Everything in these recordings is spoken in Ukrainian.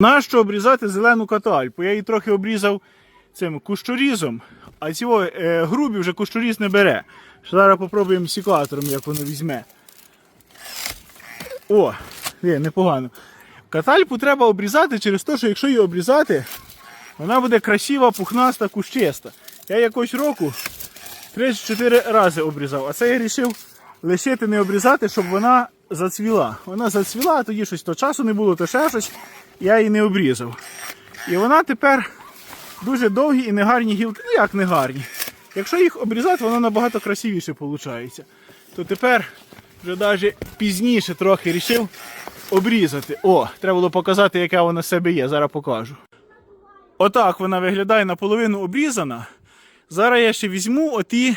Нащо обрізати зелену катальпу? Я її трохи обрізав цим кущорізом, а цього е, грубі вже кущоріз не бере. Зараз попробуємо сікатором, як воно візьме. О, є, непогано. Катальпу треба обрізати через те, що якщо її обрізати, вона буде красива, пухнаста, кущиста. Я якось року 3-4 рази обрізав, а це я вирішив лишити не обрізати, щоб вона зацвіла. Вона зацвіла, а тоді щось то часу не було, то ще щось. Я її не обрізав. І вона тепер дуже довгі і негарні гілки. Ну як негарні. Якщо їх обрізати, вона набагато красивіше виходить. То тепер вже навіть пізніше трохи вирішив обрізати. О, треба було показати, яка вона себе є. Зараз покажу. Отак вона виглядає наполовину обрізана. Зараз я ще візьму оті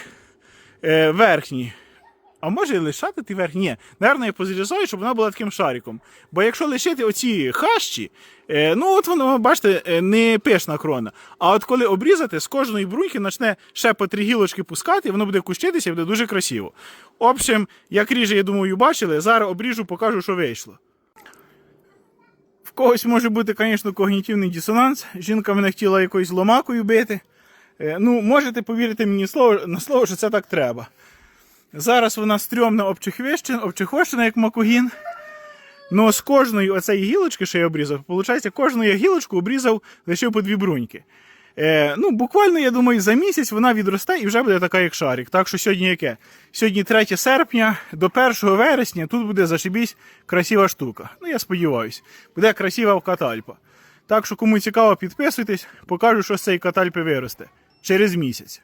е, верхні. А може і лишати ті верхні? Ні, наверное, я позрізаю, щоб вона була таким шариком. Бо якщо лишити оці хащі, е, ну от воно, бачите, е, не пишна крона. А от коли обрізати, з кожної бруньки почне ще по три гілочки пускати, воно буде кущитися і буде дуже красиво. В общем, як ріже, я думаю, бачили, зараз обріжу, покажу, що вийшло. В когось може бути, звісно, когнітивний дисонанс. Жінка мене хотіла якоюсь ломакою бити. Е, Ну, можете повірити мені слово, на слово, що це так треба. Зараз вона стрьомна обчихвищена, як макогін. Ну, з кожної оцеї гілочки, що я обрізав, виходить, кожну я гілочку обрізав лише по дві бруньки. Е, ну, буквально, я думаю, за місяць вона відросте і вже буде така, як шарик. Так що сьогодні яке? Сьогодні 3 серпня, до 1 вересня тут буде зашибісь красива штука. Ну, я сподіваюся, буде красива катальпа. Так що, кому цікаво, підписуйтесь, покажу, що з цієї катальпи виросте через місяць.